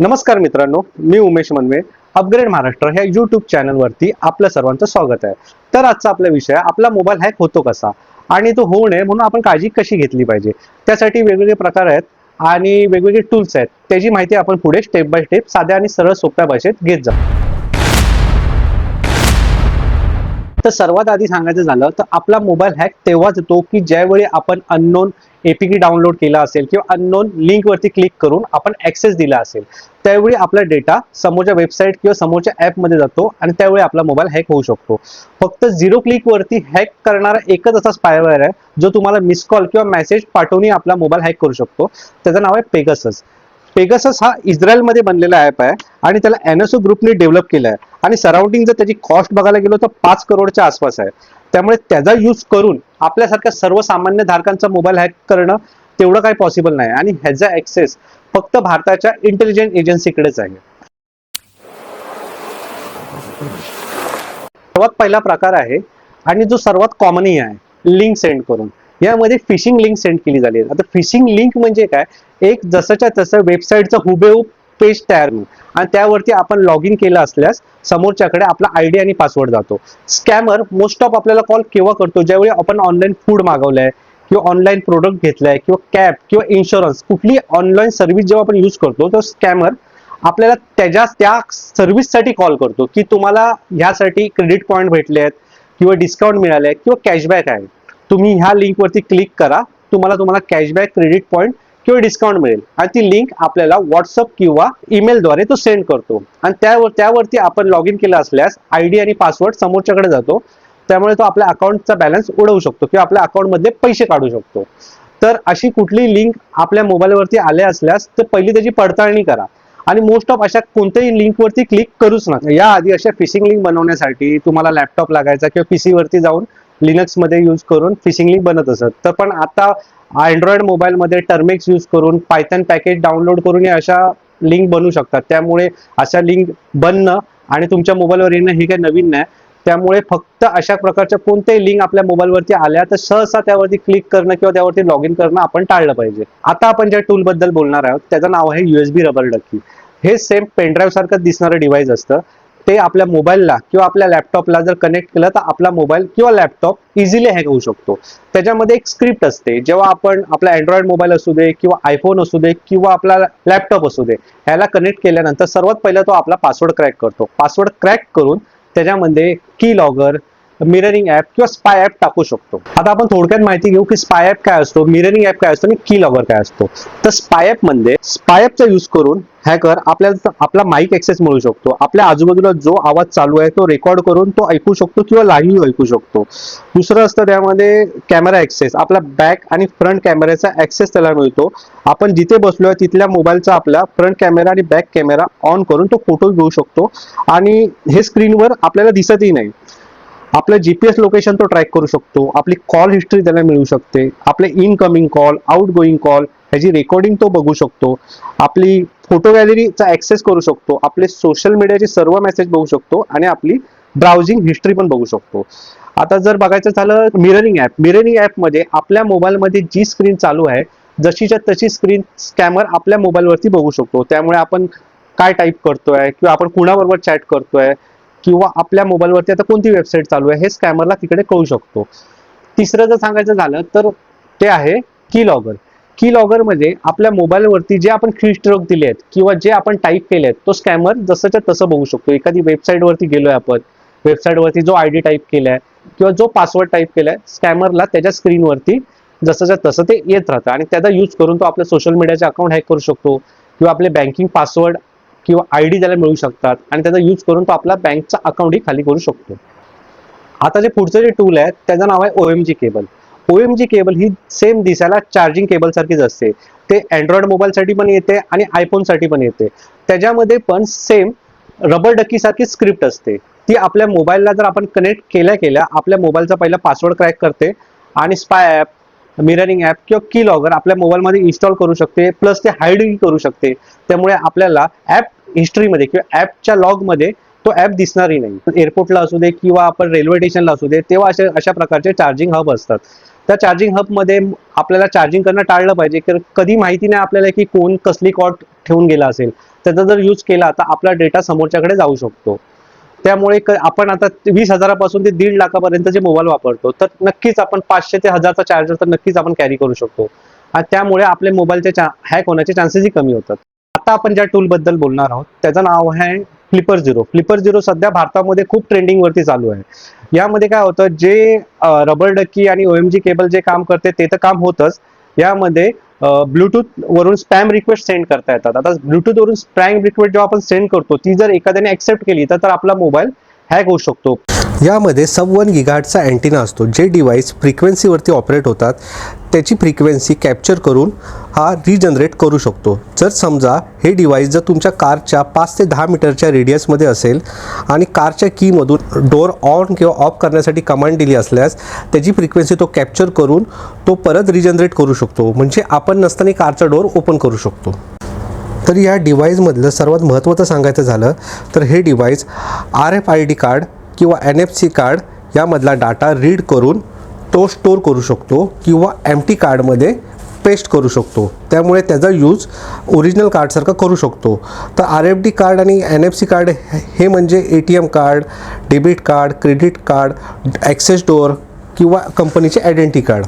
नमस्कार मित्रांनो मी उमेश मनवे अपग्रेड महाराष्ट्र ह्या युट्यूब चॅनलवरती आपलं सर्वांचं स्वागत आहे. तर आजचा आपला विषय आपला मोबाईल हॅक होतो कसा? आणि तो होऊ नये म्हणून आपण काळजी कशी घेतली पाहिजे? त्यासाठी वेगवेगळे प्रकार आहेत आणि वेगवेगळे टूल्स आहेत. त्याची माहिती आपण पुढे स्टेप बाय स्टेप साध्या आणि सरळ सोप्या भाषेत घेत जाऊ. तर सर्वात आधी सांगायचं झालं तर आपला मोबाईल हॅक तेव्हाच येतो की ज्यावेळी आपण अननोन एपीके डाउनलोड केला असेल किंवा अननोन लिंकवरती क्लिक करून आपण ॲक्सेस दिला असेल त्यावेळी आपला डेटा समोरच्या वेबसाईट किंवा समोरच्या ॲपमध्ये जातो आणि त्यावेळी आपला मोबाईल हॅक होऊ शकतो. फक्त झिरो क्लिकवरती हॅक करणारा एकच असा स्पायवेअर आहे जो तुम्हाला मिस कॉल किंवा मेसेज पाठवून आपला मोबाईल हॅक करू शकतो. त्याचं नाव आहे पेगसस पेगसस हा इस्रायलमध्ये बनलेला ॲप आहे आणि त्याला एनएसओ ग्रुपने डेव्हलप केला आहे आणि सराउंडिंग जर त्याची कॉस्ट बघायला गेलो तर पाच करोडच्या आसपास आहे. त्यामुळे त्याचा यूज करून आपल्यासारख्या सर्वसामान्य धारकांचा मोबाईल हॅक करणं तेवढं काही पॉसिबल नाही. आणि ह्याचा ऍक्सेस फक्त भारताच्या इंटेलिजंट एजन्सीकडेच आहे. सर्वात पहिला प्रकार आहे आणि जो सर्वात कॉमनही आहे लिंक सेंड करून. यामध्ये फिशिंग लिंक सेंड केली झाली आहे. आता फिशिंग लिंक म्हणजे काय? एक जसंच्या तसं वेबसाईटचं हुबेहूब पेज तयार होईल. आणि त्यावरती आपण लॉग इन केलं असल्यास समोरच्याकडे आपला आयडी आणि पासवर्ड जातो. स्कॅमर मोस्ट ऑफ आपल्याला कॉल केव्हा करतो? ज्यावेळी आपण ऑनलाईन फूड मागवलंय किंवा ऑनलाईन प्रोडक्ट घेतलाय किंवा कॅब किंवा इन्शुरन्स कुठली ऑनलाईन सर्व्हिस जेव्हा आपण यूज करतो तर स्कॅमर आपल्याला त्याच्या त्या सर्व्हिससाठी कॉल करतो की तुम्हाला ह्यासाठी क्रेडिट पॉईंट भेटले आहेत किंवा डिस्काउंट मिळाले किंवा कॅशबॅक आहे. तुम्ही ह्या लिंकवरती क्लिक करा तुम्हाला तुम्हाला कॅशबॅक क्रेडिट पॉईंट किंवा डिस्काउंट मिळेल. आणि ती लिंक आपल्याला व्हॉट्सअप किंवा ईमेलद्वारे तो सेंड करतो. आणि त्यावर त्यावरती आपण लॉग इन केलं असल्यास आय डी आणि पासवर्ड समोरच्याकडे जातो. त्यामुळे तो आपल्या अकाउंटचा बॅलन्स उडवू शकतो किंवा आपल्या अकाउंटमधले पैसे काढू शकतो. तर अशी कुठली लिंक आपल्या मोबाईलवरती आल्या असल्यास तर पहिली त्याची पडताळणी करा. आणि मोस्ट ऑफ अशा कोणत्याही लिंकवरती क्लिक करूच नका. या आधी अशा फिशिंग लिंक बनवण्यासाठी तुम्हाला लॅपटॉप लागायचा किंवा पी वरती जाऊन लिनक्समध्ये यूज करून फिशिंग लिंक बनत असत. तर पण आता अँड्रॉइड मोबाईलमध्ये टर्मिक्स यूज करून पायथन पॅकेज डाउनलोड करून या अशा लिंक बनवू शकतात. त्यामुळे अशा लिंक बनणं आणि तुमच्या मोबाईलवर येणं हे काही नवीन नाही. त्यामुळे फक्त अशा प्रकारच्या कोणत्याही लिंक आपल्या मोबाईलवरती आल्या तर सहसा त्यावरती क्लिक करणं किंवा त्यावरती लॉग इन करणं आपण टाळलं पाहिजे. आता आपण ज्या टूल बद्दल बोलणार आहोत त्याचं नाव आहे युएसबी रबर डक्की हे सेम पेनड्राईव्ह सारखं दिसणारं डिव्हाइस असतं. ते आपल्या मोबाईलला किंवा आपल्या लॅपटॉपला जर कनेक्ट केलं तर आपला मोबाईल किंवा लॅपटॉप इझिली हॅक होऊ शकतो. त्याच्यामध्ये एक स्क्रिप्ट असते. जेव्हा आपण आपला अँड्रॉइड मोबाईल असू दे किंवा आयफोन असू दे किंवा आपला लॅपटॉप असू दे ह्याला कनेक्ट केल्यानंतर सर्वात पहिला तो आपला पासवर्ड क्रॅक करतो. पासवर्ड क्रॅक करून त्याच्यामध्ये की लॉगर मिररिंग ऍप किंवा स्पाय ऍप टाकू शकतो. आता आपण थोडक्यात माहिती घेऊ की स्पाय ऍप काय असतो मिररिंग ऍप काय असतो आणि की लॉगर काय असतो. तर स्पाय ऍपमध्ये स्पाय ऍपचा यूज करून हॅकर आपल्याला आपला माईक ऍक्सेस मिळू शकतो. आपल्या आजूबाजूला जो आवाज चालू आहे तो रेकॉर्ड करून तो ऐकू शकतो किंवा लाईव्ह ऐकू शकतो. दुसरं असतं त्यामध्ये कॅमेरा ऍक्सेस आपला बॅक आणि फ्रंट कॅमेऱ्याचा ऍक्सेस त्याला मिळतो. आपण जिथे बसलो आहे तिथल्या मोबाईलचा आपला फ्रंट कॅमेरा आणि बॅक कॅमेरा ऑन करून तो फोटो घेऊ शकतो. आणि हे स्क्रीनवर आपल्याला दिसतही नाही. आपलं जीपीएस लोकेशन तो ट्रॅक करू शकतो. आपली कॉल हिस्ट्री त्याला मिळू शकते. आपले incoming call outgoing call ह्याची रेकॉर्डिंग तो बघू शकतो. आपली फोटो गॅलरीचा ऍक्सेस करू शकतो. आपले सोशल मीडियाचे सर्व मेसेज बघू शकतो आणि आपली ब्राउझिंग हिस्ट्री पण बघू शकतो. आता जर बघायचं झालं मिररिंग ऍप मिररिंग ऍपमध्ये आपल्या मोबाईलमध्ये जी स्क्रीन चालू आहे जशीच्या तशी स्क्रीन स्कॅमर आपल्या मोबाईलवरती बघू शकतो. त्यामुळे आपण काय टाईप करतोय किंवा आपण कुणाबरोबर चॅट करतोय किंवा आपल्या मोबाईलवरती आता कोणती वेबसाईट चालू आहे हे स्कॅमरला तिकडे कळू शकतो. तिसरं जर सांगायचं झालं तर ते आहे की लॉगर की लॉगर म्हणजे आपल्या मोबाईलवरती जे आपण की स्ट्रोक दिले आहेत किंवा जे आपण टाईप केले आहेत तो स्कॅमर जसंच्या तसं बघू शकतो. एखादी वेबसाईटवरती गेलो गेलोय आपण वेबसाईटवरती जो जो आयडी टाईप केलाय किंवा जो पासवर्ड टाईप केलाय स्कॅमरला त्याच्या स्क्रीनवरती जसंच्या तसं ते येत राहतं. आणि त्याचा यूज करून तो आपल्या सोशल मीडियाचे अकाउंट हॅक करू शकतो किंवा आपले बँकिंग पासवर्ड किंवा आय डी त्याला मिळू शकतात आणि त्याचा यूज करून तो आपला बँकचा अकाउंटही खाली करू शकतो. आता जे पुढचं जे टूल आहे त्याचं नाव आहे O M G cable O M G cable ही सेम दिसायला चार्जिंग केबल सारखीच असते. ते अँड्रॉइड मोबाईलसाठी पण येते आणि आयफोनसाठी पण येते. त्याच्यामध्ये पण सेम रबर डक्कीसारखी स्क्रिप्ट असते. ती आपल्या मोबाईलला जर आपण कनेक्ट केल्या केल्या आपल्या मोबाईलचा पहिला पासवर्ड क्रॅक करते आणि स्पाय ॲप मिररिंग ॲप किंवा की लॉगर आपल्या मोबाईलमध्ये इन्स्टॉल करू शकते प्लस ते हाईडही करू शकते. त्यामुळे आपल्याला ॲप हिस्ट्रीमध्ये किंवा ॲपच्या लॉगमध्ये तो ॲप दिसणारही नाही. एअरपोर्टला असू दे किंवा आपण रेल्वे स्टेशनला असू दे तेव्हा अशा अशा प्रकारचे चार्जिंग हब असतात. त्या चार्जिंग हबमध्ये आपल्याला चार्जिंग करणं टाळलं पाहिजे. कारण कधी माहिती नाही आपल्याला की कोण कसली कॉट ठेवून गेला असेल. त्याचा जर यूज केला तर आपला डेटा समोरच्याकडे जाऊ शकतो. त्यामुळे आपण आता वीस हजारापासून ते दीड लाखापर्यंत जे मोबाईल वापरतो तर नक्कीच आपण पाचशे ते हजारचा चार्जर तर नक्कीच आपण कॅरी करू शकतो. आणि त्यामुळे आपले मोबाईलचे हॅक होण्याचे चान्सेसही कमी होतात. आता आपण ज्या टूल बद्दल बोलणार आहोत त्याचं नाव आहे फ्लिपर झिरो फ्लिपर झिरो सध्या भारतामध्ये खूप ट्रेंडिंग वरती चालू आहे. यामध्ये काय होतं जे रबर डक्की आणि ओएमजी केबल जे काम करते ते तर काम होतच. यामध्ये ब्लूटूथ वरून स्पॅम रिक्वेस्ट सेंड करता येतात. आता ब्लूटूथ वरून स्पॅम रिक्वेस्ट जेव्हा आपण सेंड करतो ती जर एखाद्याने ऍक्सेप्ट केली तर तर आपला मोबाईल हॅक होऊ शकतो. यामध्ये सब वन गिगाटचा अँटिना असतो जे डिव्हाइस फ्रिक्वेन्सीवरती ऑपरेट होतात त्याची फ्रिक्वेन्सी कॅप्चर करून हा रिजनरेट करू शकतो. जर समजा हे डिव्हाइस जर तुमच्या कारच्या पाच ते दहा मीटरच्या रेडियसमध्ये असेल आणि कारच्या कीमधून डोअर ऑन किंवा ऑफ करण्यासाठी कमांड दिली असल्यास त्याची फ्रिक्वेन्सी तो कॅप्चर करून तो परत रिजनरेट करू शकतो. म्हणजे आपण नसताना कारचा डोअर ओपन करू शकतो. तर या डिव्हाइसमधलं सर्वात महत्त्वाचं सांगायचं झालं तर हे device R F I D card किंवा एन एफ सी कार्ड यामधला डाटा रीड करून तो स्टोअर करू शकतो किंवा एम टी कार्डमध्ये पेस्ट करू शकतो. त्यामुळे त्याचा यूज ओरिजिनल कार्डसारखा करू शकतो. तर आर एफ डी कार्ड आणि एन एफ सी कार्ड हे म्हणजे A T M card debit card credit card access door किंवा कंपनीचे आयडेंटी कार्ड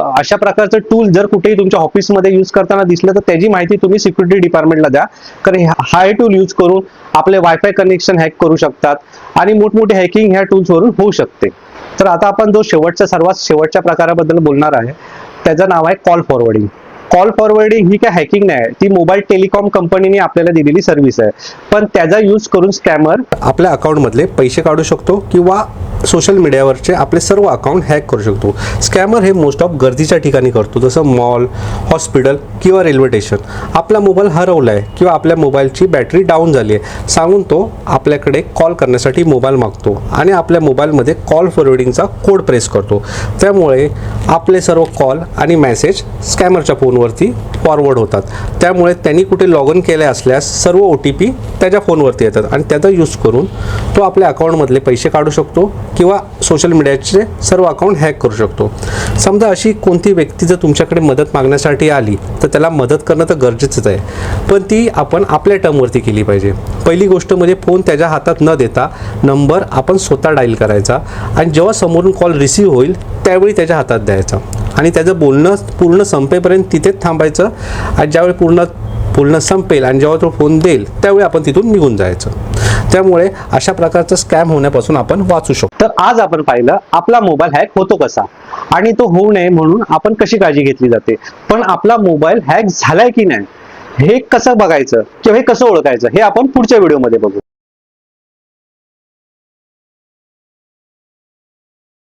अशा प्रकारचं टूल जर कुठेही तुमच्या ऑफिसमध्ये यूज करताना दिसलं तर त्याची माहिती तुम्ही सिक्युरिटी डिपार्टमेंटला द्या. कारण हा- टूल यूज करून आपले वायफाय कनेक्शन हॅक करू शकतात आणि मोठमोठे हॅकिंग ह्या टूल्सवरून होऊ शकते. तर आता आपण जो शेवटचा सर्वात शेवटच्या प्रकाराबद्दल बोलणार आहे त्याचं नाव आहे कॉल फॉरवर्डिंग कॉल फॉरवर्डिंग ही काय हॅकिंग नाही आहे. ती मोबाईल टेलिकॉम कंपनीने आपल्याला दिलेली सर्व्हिस आहे. पण त्याचा यूज करून स्कॅमर आपल्या अकाउंटमधले पैसे काढू शकतो किंवा सोशल मीडियावरचे आपले सर्व अकाउंट हॅक करू शकतो. स्कॅमर हे मोस्ट ऑफ गर्दीच्या ठिकाणी करतो जसं मॉल हॉस्पिटल किंवा रेल्वे स्टेशन आपला मोबाईल हरवला आहे किंवा आपल्या मोबाईलची बॅटरी डाऊन झाली आहे सांगून तो आपल्याकडे कॉल करण्यासाठी मोबाईल मागतो आणि आपल्या मोबाईलमध्ये कॉल फॉरवर्डिंगचा कोड प्रेस करतो. त्यामुळे आपले सर्व कॉल आणि मेसेज स्कॅमरच्या फोनवरती फॉरवर्ड होतात. त्यामुळे त्यांनी कुठे लॉग इन केले असल्यास सर्व ओ टी पी त्याच्या फोनवरती येतात आणि त्याचा यूज करून तो आपल्या अकाउंटमधले पैसे काढू शकतो. किंवा सोशल मीडियाचे सर्व अकाउंट हॅक करू शकतो. समजा अशी कोणती व्यक्ती जर तुमच्याकडे मदत मागण्यासाठी आली तर त्याला मदत करणं तर गरजेचंच आहे. पण ती आपण आपल्या टर्मवरती केली पाहिजे. पहिली गोष्ट म्हणजे फोन त्याच्या हातात न देता नंबर आपण स्वतः डायल करायचा आणि जेव्हा समोरून कॉल रिसीव्ह होईल त्यावेळी त्याच्या हातात द्यायचा. आणि त्याचं बोलणं पूर्ण संपेपर्यंत तिथेच थांबायचं आणि ज्यावेळी पूर्ण पूर्ण संपेल आणि जेव्हा तो फोन देईल त्यावेळी आपण तिथून निघून जायचं. त्यामुळे अशा प्रकारचा स्कॅम होण्यापासून आपण वाचू शकतो. तर आज आपण पाहिलं आपला मोबाईल हॅक होतो कसा? आणि तो होऊ नये म्हणून आपण कशी काळजी घेतली जाते? पण आपला मोबाईल हॅक झालाय की नाही? हे कसं बघायचं? किंवा हे कसं ओळखायचं? हे आपण पुढच्या व्हिडिओमध्ये बघू.